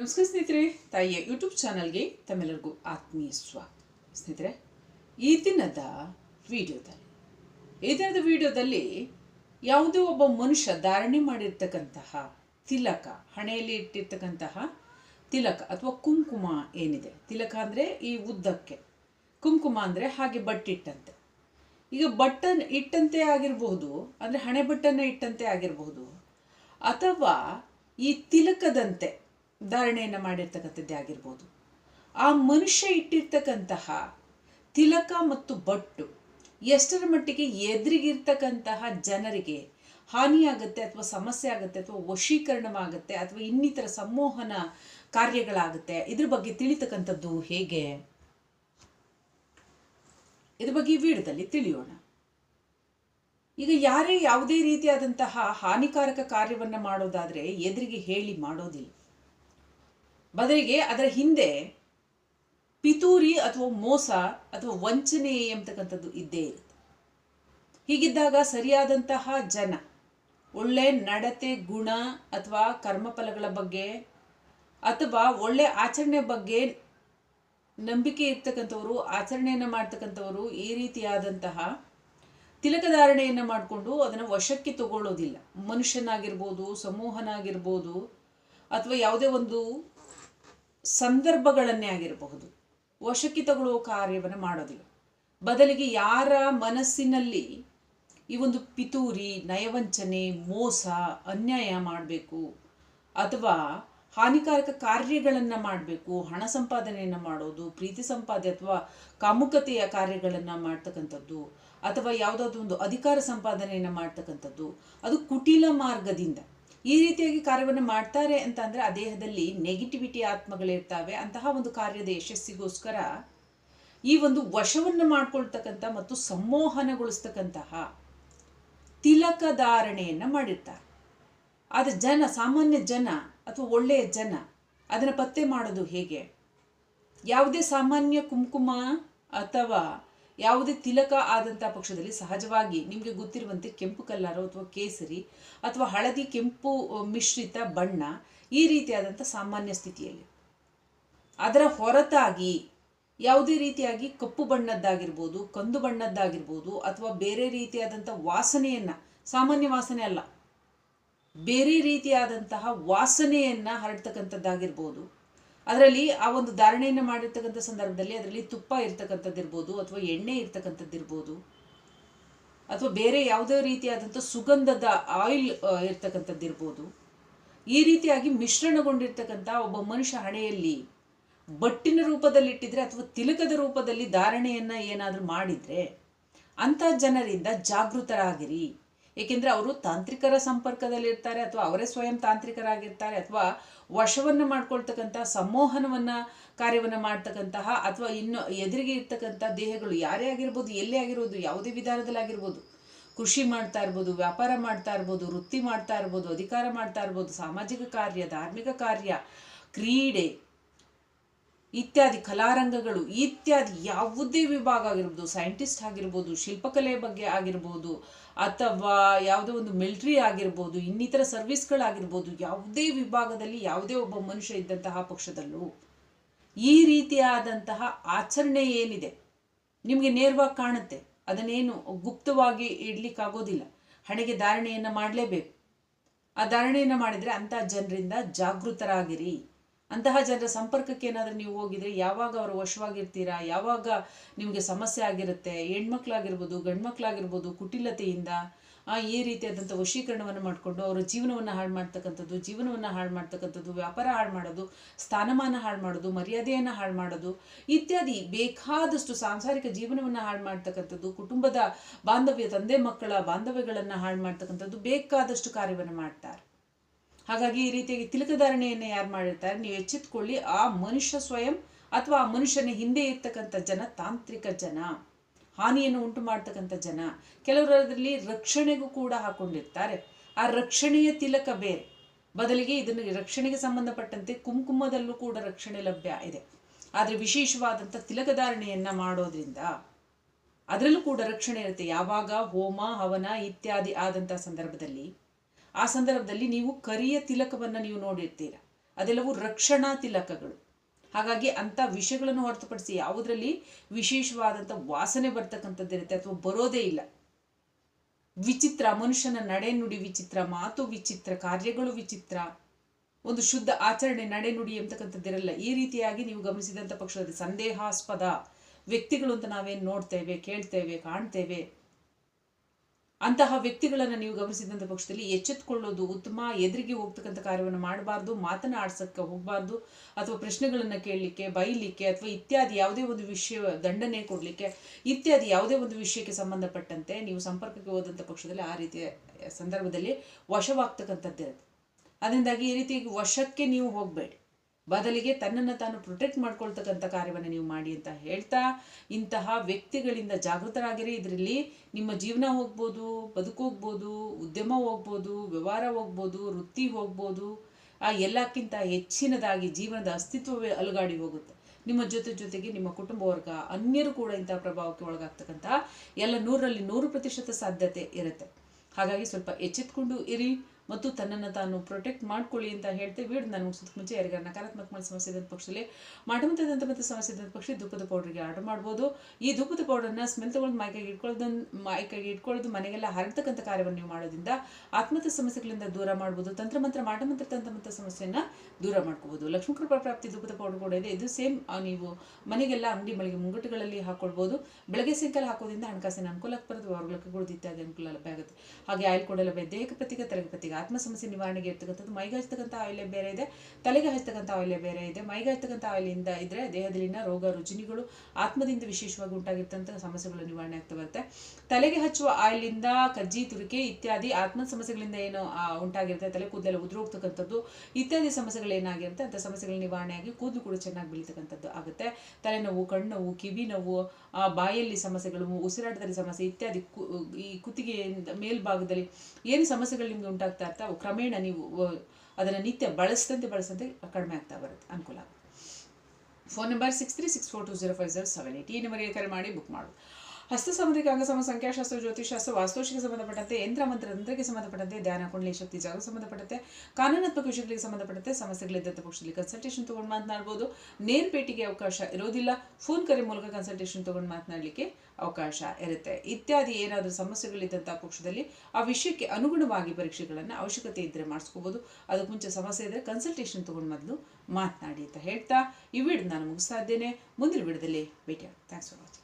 ನಮಸ್ಕಾರ ಸ್ನೇಹಿತರೆ, ತಾಯಿಯ ಯೂಟ್ಯೂಬ್ ಚಾನಲ್ಗೆ ತಮ್ಮೆಲ್ಲರಿಗೂ ಆತ್ಮೀಯ ಸ್ವಾಗತ ಸ್ನೇಹಿತರೆ, ಈ ದಿನದ ವಿಡಿಯೋದಲ್ಲಿ ಈ ದಿನದ ವಿಡಿಯೋದಲ್ಲಿ ಯಾವುದೋ ಒಬ್ಬ ಮನುಷ್ಯ ಧಾರಣೆ ಮಾಡಿರ್ತಕ್ಕಂತಹ ತಿಲಕ, ಹಣೆಯಲ್ಲಿ ಇಟ್ಟಿರ್ತಕ್ಕಂತಹ ತಿಲಕ ಅಥವಾ ಕುಂಕುಮ ಏನಿದೆ? ತಿಲಕ ಅಂದರೆ ಈ ಉದ್ದಕ್ಕೆ, ಕುಂಕುಮ ಅಂದರೆ ಹಾಗೆ ಬಟ್ಟಿಟ್ಟಂತೆ. ಈಗ ಬಟ್ಟನ್ ಇಟ್ಟಂತೆ ಆಗಿರಬಹುದು, ಅಂದರೆ ಹಣೆ ಬಟ್ಟನ್ನು ಇಟ್ಟಂತೆ ಆಗಿರಬಹುದು, ಅಥವಾ ಈ ತಿಲಕದಂತೆ ಧಾರಣೆಯನ್ನು ಮಾಡಿರ್ತಕ್ಕಂಥದ್ದೇ ಆಗಿರ್ಬೋದು. ಆ ಮನುಷ್ಯ ಇಟ್ಟಿರ್ತಕ್ಕಂತಹ ತಿಲಕ ಮತ್ತು ಬಟ್ಟು ಎಷ್ಟರ ಮಟ್ಟಿಗೆ ಎದುರಿಗಿರ್ತಕ್ಕಂತಹ ಜನರಿಗೆ ಹಾನಿಯಾಗುತ್ತೆ ಅಥವಾ ಸಮಸ್ಯೆ ಆಗುತ್ತೆ ಅಥವಾ ವಶೀಕರಣವಾಗುತ್ತೆ ಅಥವಾ ಇನ್ನಿತರ ಸಂಮೋಹನ ಕಾರ್ಯಗಳಾಗುತ್ತೆ, ಇದ್ರ ಬಗ್ಗೆ ತಿಳಿತಕ್ಕಂಥದ್ದು ಹೇಗೆ? ಇದ್ರ ಬಗ್ಗೆ ಈ ತಿಳಿಯೋಣ. ಈಗ ಯಾರೇ ಯಾವುದೇ ರೀತಿಯಾದಂತಹ ಹಾನಿಕಾರಕ ಕಾರ್ಯವನ್ನು ಮಾಡೋದಾದರೆ ಎದುರಿಗೆ ಹೇಳಿ ಮಾಡೋದಿಲ್ಲ. ಬದಲಿಗೆ ಅದರ ಹಿಂದೆ ಪಿತೂರಿ ಅಥವಾ ಮೋಸ ಅಥವಾ ವಂಚನೆ ಎಂಬತಕ್ಕಂಥದ್ದು ಇದ್ದೇ ಇರುತ್ತೆ. ಹೀಗಿದ್ದಾಗ ಸರಿಯಾದಂತಹ ಜನ, ಒಳ್ಳೆ ನಡತೆ, ಗುಣ ಅಥವಾ ಕರ್ಮಫಲಗಳ ಬಗ್ಗೆ ಅಥವಾ ಒಳ್ಳೆ ಆಚರಣೆ ಬಗ್ಗೆ ನಂಬಿಕೆ ಇರ್ತಕ್ಕಂಥವರು, ಆಚರಣೆಯನ್ನು ಮಾಡ್ತಕ್ಕಂಥವರು ಈ ರೀತಿಯಾದಂತಹ ತಿಲಕಧಾರಣೆಯನ್ನು ಮಾಡಿಕೊಂಡು ಅದನ್ನು ವಶಕ್ಕೆ ತಗೊಳ್ಳೋದಿಲ್ಲ. ಮನುಷ್ಯನಾಗಿರ್ಬೋದು, ಸಮೂಹನಾಗಿರ್ಬೋದು ಅಥವಾ ಯಾವುದೇ ಒಂದು ಸಂದರ್ಭಗಳನ್ನೇ ಆಗಿರಬಹುದು. ವಶಕ್ಕೆ ತಗೊಳ್ಳುವ ಕಾರ್ಯವನ್ನು ಮಾಡೋದಿಲ್ಲ. ಬದಲಿಗೆ ಯಾರ ಮನಸ್ಸಿನಲ್ಲಿ ಈ ಒಂದು ಪಿತೂರಿ, ನಯವಂಚನೆ, ಮೋಸ, ಅನ್ಯಾಯ ಮಾಡಬೇಕು ಅಥವಾ ಹಾನಿಕಾರಕ ಕಾರ್ಯಗಳನ್ನು ಮಾಡಬೇಕು, ಹಣ ಸಂಪಾದನೆಯನ್ನು ಮಾಡೋದು, ಪ್ರೀತಿ ಸಂಪಾದನೆ ಅಥವಾ ಕಾಮುಕತೆಯ ಕಾರ್ಯಗಳನ್ನು ಮಾಡ್ತಕ್ಕಂಥದ್ದು ಅಥವಾ ಯಾವುದಾದ್ರೂ ಒಂದು ಅಧಿಕಾರ ಸಂಪಾದನೆಯನ್ನು ಮಾಡ್ತಕ್ಕಂಥದ್ದು, ಅದು ಕುಟಿಲ ಮಾರ್ಗದಿಂದ ಈ ರೀತಿಯಾಗಿ ಕಾರ್ಯವನ್ನು ಮಾಡ್ತಾರೆ ಅಂತ ಅಂದರೆ ಆ ದೇಹದಲ್ಲಿ ನೆಗೆಟಿವಿಟಿ ಆತ್ಮಗಳಿರ್ತಾವೆ. ಅಂತಹ ಒಂದು ಕಾರ್ಯದ ಯಶಸ್ಸಿಗೋಸ್ಕರ ಈ ಒಂದು ವಶವನ್ನು ಮಾಡ್ಕೊಳ್ತಕ್ಕಂಥ ಮತ್ತು ಸಂಮೋಹನಗೊಳಿಸ್ತಕ್ಕಂತಹ ತಿಲಕ ಧಾರಣೆಯನ್ನು ಮಾಡಿರ್ತಾರೆ. ಆದರೆ ಜನ, ಸಾಮಾನ್ಯ ಜನ ಅಥವಾ ಒಳ್ಳೆಯ ಜನ ಅದನ್ನು ಪತ್ತೆ ಮಾಡೋದು ಹೇಗೆ? ಯಾವುದೇ ಸಾಮಾನ್ಯ ಕುಂಕುಮ ಅಥವಾ ಯಾವುದೇ ತಿಲಕ ಆದಂಥ ಪಕ್ಷದಲ್ಲಿ ಸಹಜವಾಗಿ ನಿಮಗೆ ಗೊತ್ತಿರುವಂತೆ ಕೆಂಪು ಕಲ್ಲಾರು ಅಥವಾ ಕೇಸರಿ ಅಥವಾ ಹಳದಿ ಕೆಂಪು ಮಿಶ್ರಿತ ಬಣ್ಣ ಈ ರೀತಿಯಾದಂಥ ಸಾಮಾನ್ಯ ಸ್ಥಿತಿಯಲ್ಲಿ. ಅದರ ಹೊರತಾಗಿ ಯಾವುದೇ ರೀತಿಯಾಗಿ ಕಪ್ಪು ಬಣ್ಣದ್ದಾಗಿರ್ಬೋದು, ಕಂದು ಬಣ್ಣದ್ದಾಗಿರ್ಬೋದು ಅಥವಾ ಬೇರೆ ರೀತಿಯಾದಂಥ ವಾಸನೆಯನ್ನು, ಸಾಮಾನ್ಯ ವಾಸನೆ ಅಲ್ಲ, ಬೇರೆ ರೀತಿಯಾದಂತಹ ವಾಸನೆಯನ್ನು ಹರಡ್ತಕ್ಕಂಥದ್ದಾಗಿರ್ಬೋದು. ಅದರಲ್ಲಿ ಆ ಒಂದು ಧಾರಣೆಯನ್ನು ಮಾಡಿರ್ತಕ್ಕಂಥ ಸಂದರ್ಭದಲ್ಲಿ ಅದರಲ್ಲಿ ತುಪ್ಪ ಇರ್ತಕ್ಕಂಥದ್ದಿರ್ಬೋದು ಅಥವಾ ಎಣ್ಣೆ ಇರ್ತಕ್ಕಂಥದ್ದಿರ್ಬೋದು ಅಥವಾ ಬೇರೆ ಯಾವುದೇ ರೀತಿಯಾದಂಥ ಸುಗಂಧದ ಆಯಿಲ್ ಇರ್ತಕ್ಕಂಥದ್ದಿರ್ಬೋದು. ಈ ರೀತಿಯಾಗಿ ಮಿಶ್ರಣಗೊಂಡಿರ್ತಕ್ಕಂಥ ಒಬ್ಬ ಮನುಷ್ಯ ಹಣೆಯಲ್ಲಿ ಬಟ್ಟಿನ ರೂಪದಲ್ಲಿಟ್ಟಿದ್ರೆ ಅಥವಾ ತಿಲಕದ ರೂಪದಲ್ಲಿ ಧಾರಣೆಯನ್ನು ಏನಾದರೂ ಮಾಡಿದರೆ ಅಂಥ ಜನರಿಂದ ಜಾಗೃತರಾಗಿರಿ. ಏಕೆಂದರೆ ಅವರು ತಾಂತ್ರಿಕರ ಸಂಪರ್ಕದಲ್ಲಿರ್ತಾರೆ ಅಥವಾ ಅವರೇ ಸ್ವಯಂ ತಾಂತ್ರಿಕರಾಗಿರ್ತಾರೆ ಅಥವಾ ವಶವನ್ನು ಮಾಡ್ಕೊಳ್ತಕ್ಕಂಥ, ಸಂಮೋಹನವನ್ನು ಕಾರ್ಯವನ್ನು ಮಾಡ್ತಕ್ಕಂತಹ ಅಥವಾ ಇನ್ನು ಎದುರಿಗೆ ಇರ್ತಕ್ಕಂಥ ದೇಹಗಳು ಯಾರೇ ಆಗಿರ್ಬೋದು, ಎಲ್ಲೇ ಆಗಿರ್ಬೋದು, ಯಾವುದೇ ವಿಧಾನದಲ್ಲಿ ಆಗಿರ್ಬೋದು ಕೃಷಿ ಮಾಡ್ತಾ ಇರ್ಬೋದು, ವ್ಯಾಪಾರ ಮಾಡ್ತಾ ಇರ್ಬೋದು, ವೃತ್ತಿ ಮಾಡ್ತಾ ಇರ್ಬೋದು, ಅಧಿಕಾರ ಮಾಡ್ತಾ ಇರ್ಬೋದು, ಸಾಮಾಜಿಕ ಕಾರ್ಯ, ಧಾರ್ಮಿಕ ಕಾರ್ಯ, ಕ್ರೀಡೆ ಇತ್ಯಾದಿ ಕಲಾರಂಗಗಳು, ಇತ್ಯಾದಿ ಯಾವುದೇ ವಿಭಾಗ ಆಗಿರ್ಬೋದು, ಸೈಂಟಿಸ್ಟ್ ಆಗಿರ್ಬೋದು, ಶಿಲ್ಪಕಲೆ ಬಗ್ಗೆ ಆಗಿರ್ಬೋದು ಅಥವಾ ಯಾವುದೋ ಒಂದು ಮಿಲ್ಟ್ರಿ ಆಗಿರ್ಬೋದು, ಇನ್ನಿತರ ಸರ್ವಿಸ್ಗಳಾಗಿರ್ಬೋದು, ಯಾವುದೇ ವಿಭಾಗದಲ್ಲಿ ಯಾವುದೇ ಒಬ್ಬ ಮನುಷ್ಯ ಇದ್ದಂತಹ ಪಕ್ಷದಲ್ಲೂ ಈ ರೀತಿಯಾದಂತಹ ಆಚರಣೆ ಏನಿದೆ, ನಿಮಗೆ ನೇರವಾಗಿ ಕಾಣುತ್ತೆ. ಅದನ್ನೇನು ಗುಪ್ತವಾಗಿ ಇಡ್ಲಿಕ್ಕಾಗೋದಿಲ್ಲ. ಹಣೆಗೆ ಧಾರಣೆಯನ್ನು ಮಾಡಲೇಬೇಕು. ಆ ಧಾರಣೆಯನ್ನು ಮಾಡಿದರೆ ಅಂಥ ಜನರಿಂದ ಜಾಗೃತರಾಗಿರಿ. ಅಂತಹ ಜನರ ಸಂಪರ್ಕಕ್ಕೆ ಏನಾದರೂ ನೀವು ಹೋಗಿದರೆ ಯಾವಾಗ ಅವರು ವಶವಾಗಿರ್ತೀರಾ? ಯಾವಾಗ ನಿಮಗೆ ಸಮಸ್ಯೆ ಆಗಿರುತ್ತೆ? ಹೆಣ್ಮಕ್ಳಾಗಿರ್ಬೋದು, ಗಂಡ್ಮಕ್ಳಾಗಿರ್ಬೋದು, ಕುಟಿಲತೆಯಿಂದ ಈ ರೀತಿಯಾದಂಥ ವಶೀಕರಣವನ್ನು ಮಾಡಿಕೊಂಡು ಅವರ ಜೀವನವನ್ನು ಹಾಳು ಮಾಡ್ತಕ್ಕಂಥದ್ದು, ಜೀವನವನ್ನು ಹಾಳು ಮಾಡ್ತಕ್ಕಂಥದ್ದು, ವ್ಯಾಪಾರ ಹಾಳು ಮಾಡೋದು, ಸ್ಥಾನಮಾನ ಹಾಳು ಮಾಡೋದು, ಮರ್ಯಾದೆಯನ್ನು ಹಾಳು ಮಾಡೋದು, ಇತ್ಯಾದಿ ಬೇಕಾದಷ್ಟು ಸಾಂಸಾರಿಕ ಜೀವನವನ್ನು ಹಾಳು ಮಾಡ್ತಕ್ಕಂಥದ್ದು, ಕುಟುಂಬದ ಬಾಂಧವ್ಯ, ತಂದೆ ಮಕ್ಕಳ ಬಾಂಧವ್ಯಗಳನ್ನು ಹಾಳು ಮಾಡ್ತಕ್ಕಂಥದ್ದು ಬೇಕಾದಷ್ಟು ಕಾರ್ಯವನ್ನು ಮಾಡ್ತಾರೆ. ಹಾಗಾಗಿ ಈ ರೀತಿಯಾಗಿ ತಿಲಕಧಾರಣೆಯನ್ನು ಯಾರು ಮಾಡಿರ್ತಾರೆ, ನೀವು ಎಚ್ಚೆತ್ಕೊಳ್ಳಿ, ಆ ಮನುಷ್ಯ ಸ್ವಯಂ ಅಥವಾ ಆ ಮನುಷ್ಯನ ಹಿಂದೆ ಇರ್ತಕ್ಕಂಥ ಜನ ತಾಂತ್ರಿಕ ಜನ, ಹಾನಿಯನ್ನು ಉಂಟು ಮಾಡ್ತಕ್ಕಂಥ ಜನ. ಕೆಲವರು ಅದರಲ್ಲಿ ರಕ್ಷಣೆಗೂ ಕೂಡ ಹಾಕೊಂಡಿರ್ತಾರೆ. ಆ ರಕ್ಷಣೆಯ ತಿಲಕ ಬೇರೆ. ಬದಲಿಗೆ ಇದನ್ನು ರಕ್ಷಣೆಗೆ ಸಂಬಂಧಪಟ್ಟಂತೆ ಕುಂಕುಮದಲ್ಲೂ ಕೂಡ ರಕ್ಷಣೆ ಲಭ್ಯ ಇದೆ. ಆದರೆ ವಿಶೇಷವಾದಂಥ ತಿಲಕಧಾರಣೆಯನ್ನು ಮಾಡೋದ್ರಿಂದ ಅದರಲ್ಲೂ ಕೂಡ ರಕ್ಷಣೆ ಇರುತ್ತೆ. ಯಾವಾಗ ಹೋಮ, ಹವನ ಇತ್ಯಾದಿ ಆದಂಥ ಸಂದರ್ಭದಲ್ಲಿ ಆ ಸಂದರ್ಭದಲ್ಲಿ ನೀವು ಕರಿಯ ತಿಲಕವನ್ನು ನೀವು ನೋಡಿರ್ತೀರ. ಅದೆಲ್ಲವೂ ರಕ್ಷಣಾ ತಿಲಕಗಳು. ಹಾಗಾಗಿ ಅಂಥ ವಿಷಯಗಳನ್ನು ಹೊರತುಪಡಿಸಿ ಯಾವುದರಲ್ಲಿ ವಿಶೇಷವಾದಂಥ ವಾಸನೆ ಬರ್ತಕ್ಕಂಥದ್ದಿರುತ್ತೆ ಅಥವಾ ಬರೋದೇ ಇಲ್ಲ. ವಿಚಿತ್ರ ಮನುಷ್ಯನ ನಡೆ ನುಡಿ ವಿಚಿತ್ರ, ಮಾತು ವಿಚಿತ್ರ, ಕಾರ್ಯಗಳು ವಿಚಿತ್ರ, ಒಂದು ಶುದ್ಧ ಆಚರಣೆ ನಡೆ ನುಡಿ ಎಂಬತಕ್ಕಂಥದ್ದಿರಲ್ಲ ಈ ರೀತಿಯಾಗಿ ನೀವು ಗಮನಿಸಿದಂಥ ಪಕ್ಷದಲ್ಲಿ ಸಂದೇಹಾಸ್ಪದ ವ್ಯಕ್ತಿಗಳು ಅಂತ ನಾವೇನು ನೋಡ್ತೇವೆ, ಕೇಳ್ತೇವೆ, ಕಾಣ್ತೇವೆ. ಅಂತಹ ವ್ಯಕ್ತಿಗಳನ್ನು ನೀವು ಗಮನಿಸಿದಂಥ ಪಕ್ಷದಲ್ಲಿ ಎಚ್ಚೆತ್ಕೊಳ್ಳೋದು ಉತ್ತಮ, ಎದುರಿಗೆ ಹೋಗ್ತಕ್ಕಂಥ ಕಾರ್ಯವನ್ನು ಮಾಡಬಾರ್ದು, ಮಾತನಾಡ್ಸಕ್ಕೆ ಹೋಗಬಾರ್ದು, ಅಥವಾ ಪ್ರಶ್ನೆಗಳನ್ನು ಕೇಳಲಿಕ್ಕೆ, ಬೈಲಿಕ್ಕೆ, ಅಥವಾ ಇತ್ಯಾದಿ ಯಾವುದೇ ಒಂದು ವಿಷಯ, ದಂಡನೆ ಕೊಡಲಿಕ್ಕೆ, ಇತ್ಯಾದಿ ಯಾವುದೇ ಒಂದು ವಿಷಯಕ್ಕೆ ಸಂಬಂಧಪಟ್ಟಂತೆ ನೀವು ಸಂಪರ್ಕಕ್ಕೆ ಹೋದಂಥ ಪಕ್ಷದಲ್ಲಿ ಆ ರೀತಿಯ ಸಂದರ್ಭದಲ್ಲಿ ವಶವಾಗ್ತಕ್ಕಂಥದ್ದಿರುತ್ತೆ ಅದರಿಂದಾಗಿ ಈ ರೀತಿ ವಶಕ್ಕೆ ನೀವು ಹೋಗಬೇಡಿ. ಬದಲಿಗೆ ತನ್ನನ್ನು ತಾನು ಪ್ರೊಟೆಕ್ಟ್ ಮಾಡ್ಕೊಳ್ತಕ್ಕಂಥ ಕಾರ್ಯವನ್ನು ನೀವು ಮಾಡಿ ಅಂತ ಹೇಳ್ತಾ ಇಂತಹ ವ್ಯಕ್ತಿಗಳಿಂದ ಜಾಗೃತರಾಗಿರಿ. ಇದರಲ್ಲಿ ನಿಮ್ಮ ಜೀವನ ಹೋಗ್ಬೋದು, ಬದುಕು ಹೋಗ್ಬೋದು, ಉದ್ಯಮ ಹೋಗ್ಬೋದು, ವ್ಯವಹಾರ ಹೋಗ್ಬೋದು, ವೃತ್ತಿ ಹೋಗ್ಬೋದು, ಆ ಎಲ್ಲಕ್ಕಿಂತ ಹೆಚ್ಚಿನದಾಗಿ ಜೀವನದ ಅಸ್ತಿತ್ವವೇ ಅಲುಗಾಡಿ ಹೋಗುತ್ತೆ. ನಿಮ್ಮ ಜೊತೆ ಜೊತೆಗೆ ನಿಮ್ಮ ಕುಟುಂಬ ವರ್ಗ, ಅನ್ಯರು ಕೂಡ ಇಂತಹ ಪ್ರಭಾವಕ್ಕೆ ಒಳಗಾಗ್ತಕ್ಕಂಥ ಎಲ್ಲ ನೂರರಲ್ಲಿ ನೂರು ಪ್ರತಿಶತ ಸಾಧ್ಯತೆ ಇರುತ್ತೆ. ಹಾಗಾಗಿ ಸ್ವಲ್ಪ ಎಚ್ಚೆತ್ಕೊಂಡು ಇರಿ. ಮತ್ತು ತನ್ನನ್ನು ತಾನು ಪ್ರೊಟೆಕ್ಟ್ ಮಾಡ್ಕೊಳ್ಳಿ ಅಂತ ಹೇಳ್ತೇವೆ ವೀಡ್ ನಾನು ಮುಗಿಸೋದಕ್ಕೆ ಮುಂಚೆ ಯಾರಿಗಾರ ನಕಾರಾತ್ಮಕ ಸಮಸ್ಯೆ ಇದ್ದ ಪಕ್ಷದಲ್ಲಿ ಮಾಟಮಂತ ದಂತ ಸಮಸ್ಯೆ ಇದ್ದ ಪಕ್ಷ ಧೂಪದ ಪೌಡ್ರಿಗೆ ಆರ್ಡರ್ ಮಾಡ್ಬೋದು. ಈ ಧೂಪದ ಪೌಡರ್ನ ಸ್ಮೆಲ್ ತಗೊಂಡು ಮೈಕೈಗೆ ಇಟ್ಕೊಳ್ಳೋದು ಮೈಕೈಗೆ ಇಟ್ಕೊಳ್ಳೋದು, ಮನೆಗೆಲ್ಲ ಹರಡ್ತಕ್ಕಂಥ ಕಾರ್ಯವನ್ನು ನೀವು ಮಾಡೋದ್ರಿಂದ ಆತ್ಮಹತ್ಯೆ ಸಮಸ್ಯೆಗಳಿಂದ ದೂರ ಮಾಡ್ಬೋದು. ತಂತ್ರಮಂತ್ರ ಮಾಟಮಂತ್ರ ತಂತ್ರಮಂತ್ರ ಸಮಸ್ಯೆಯನ್ನು ದೂರ ಮಾಡ್ಕೋಬೋದು. ಲಕ್ಷ್ಮೀ ಕೃಪಾ ಪ್ರಾಪ್ತಿ ಧೂಪದ ಪೌಡರ್ ಕೂಡ ಇದೆ. ಇದು ಸೇಮ್ ನೀವು ಮನೆಗೆಲ್ಲ ಅಂಗಡಿ ಮಳಿಗೆ ಮುಂಗಟ್ಟುಗಳಲ್ಲಿ ಹಾಕೊಳ್ಬೋದು. ಬೆಳಗ್ಗೆ ಸಾಯಂಕಾಲ ಹಾಕೋದ್ರಿಂದ ಹಣಕಾಸಿನ ಅನುಕೂಲಕ್ಕೆ ಬರೋದು ಹೊರಗಲಕ್ಕೆ ಕೊಡೋದು ಇತ್ಯಾದಿ ಅನುಕೂಲ ಲಭ್ಯ ಆಗುತ್ತೆ. ಹಾಗೆ ಆಯಿಲ್ ಕೂಡ ಲಭ್ಯ ದೇಹಕ್ಕೆ ಪ್ರತಿಗೆ ತಲೆಗೆ ಆತ್ಮ ಸಮಸ್ಯೆ ನಿವಾರಣೆಗೆ ಇರ್ತಕ್ಕಂಥದ್ದು, ಮೈಗೆ ಹಚ್ತಕ್ಕಂಥ ಆಯಿಲೆ ಬೇರೆ ಇದೆ, ತಲೆಗೆ ಹಚ್ತಕ್ಕಂಥ ಆಯಿಲೆ ಬೇರೆ ಇದೆ. ಮೈಗೆ ಹಚ್ತಕ್ಕಂಥ ಆಯಿಲಿಂದ ಇದ್ರೆ ದೇಹದಲ್ಲಿನ ರೋಗ ರುಜಿನಿಗಳು ಆತ್ಮದಿಂದ ವಿಶೇಷವಾಗಿ ಉಂಟಾಗಿರ್ತಕ್ಕಂಥ ಸಮಸ್ಯೆಗಳು ನಿವಾರಣೆ ಆಗ್ತಾ ಬರುತ್ತೆ. ತಲೆಗೆ ಹಚ್ಚುವ ಆಯಿಲಿಂದ ಕಜ್ಜಿ, ತುರಿಕೆ ಇತ್ಯಾದಿ ಆತ್ಮ ಸಮಸ್ಯೆಗಳಿಂದ ಏನು ಉಂಟಾಗಿರುತ್ತೆ, ತಲೆ ಕೂದಲೆಲ್ಲ ಉದುರೋಗ್ತಕ್ಕಂಥದ್ದು ಇತ್ಯಾದಿ ಸಮಸ್ಯೆಗಳು ಏನಾಗಿರುತ್ತೆ ಅಂಥ ಸಮಸ್ಯೆಗಳ ನಿವಾರಣೆಯಾಗಿ ಕೂದಲು ಕೂಡ ಚೆನ್ನಾಗಿ ಬೀಳ್ತಕ್ಕಂಥದ್ದು ಆಗುತ್ತೆ. ತಲೆನೋವು, ಕಣ್ಣುನೋವು, ಕಿವಿ ನೋವು ಬಾಯಲ್ಲಿ ಸಮಸ್ಯೆಗಳು, ಉಸಿರಾಟದಲ್ಲಿ ಸಮಸ್ಯೆ ಇತ್ಯಾದಿ ಈ ಕುತ್ತಿಗೆಯಿಂದ ಮೇಲ್ಭಾಗದಲ್ಲಿ ಏನು ಸಮಸ್ಯೆಗಳು ನಿಮಗೆ ಉಂಟಾಗ್ತಾ ಅವು ಕ್ರಮೇಣ ನೀವು ಅದನ್ನು ನಿತ್ಯ ಬಳಸಿದಂತೆ ಬಳಸಿದಂತೆ ಕಡಿಮೆ ಆಗ್ತಾ ಬರುತ್ತೆ, ಅನುಕೂಲ ಆಗುತ್ತೆ. Phone number six three six four two zero five zero seven eight ಈ ನಂಬರಿಗೆ ಕರೆ ಮಾಡಿ ಬುಕ್ ಮಾಡು ಹಸ್ತ ಸಂಬಂಧಿಕ ಅಂಗಸಮ ಸಂಖ್ಯಾಶಾಸ್ತ್ರ ಜ್ಯೋತಿಷಾಸ್ತ್ರ ವಾಸ್ತುಶಿಗೆ ಸಂಬಂಧಪಟ್ಟಂತೆ, ಯಂತ್ರ ಮಂತ್ರ ತಂತ್ರಕ್ಕೆ ಸಂಬಂಧಪಟ್ಟಂತೆ, ಧ್ಯಾನ, ಕುಂಡಲಿ, ಶಕ್ತಿ ಜಾಗ ಸಂಬಂಧಪಟ್ಟಂತೆ, ಕಾನೂನಾತ್ಮಕ ವಿಷಯಗಳಿಗೆ ಸಂಬಂಧಪಟ್ಟಂತೆ ಸಮಸ್ಯೆಗಳಿದ್ದಂಥ ಪಕ್ಷದಲ್ಲಿ ಕನ್ಸಲ್ಟೇಷನ್ ತೊಗೊಂಡು ಮಾತನಾಡ್ಬೋದು. ನೇರ ಭೇಟಿಗೆ ಅವಕಾಶ ಇರೋದಿಲ್ಲ. ಫೋನ್ ಕರೆ ಮೂಲಕ ಕನ್ಸಲ್ಟೇಷನ್ ತೊಗೊಂಡು ಮಾತನಾಡಲಿಕ್ಕೆ ಅವಕಾಶ ಇರುತ್ತೆ. ಇತ್ಯಾದಿ ಏನಾದರೂ ಸಮಸ್ಯೆಗಳಿದ್ದಂಥ ಪಕ್ಷದಲ್ಲಿ ಆ ವಿಷಯಕ್ಕೆ ಅನುಗುಣವಾಗಿ ಪರೀಕ್ಷೆಗಳನ್ನು ಅವಶ್ಯಕತೆ ಇದ್ದರೆ ಮಾಡಿಸ್ಕೋಬೋದು. ಅದಕ್ಕೆ ಮುಂಚೆ ಸಮಸ್ಯೆ ಇದ್ದರೆ ಕನ್ಸಲ್ಟೇಷನ್ ತೊಗೊಂಡು ಮೊದಲು ಮಾತನಾಡಿ ಅಂತ ಹೇಳ್ತಾ, ಈ ವಿಡಿಯೋ ನಾನು ಮುಗಿಸ್ತಾ ಇದ್ದೇನೆ. ಮುಂದಿನ ವಿಡಿಯೋದಲ್ಲಿ ಭೇಟಿ ಥ್ಯಾಂಕ್ಸ್ ಫಾರ್ ವಾಚಿಂಗ್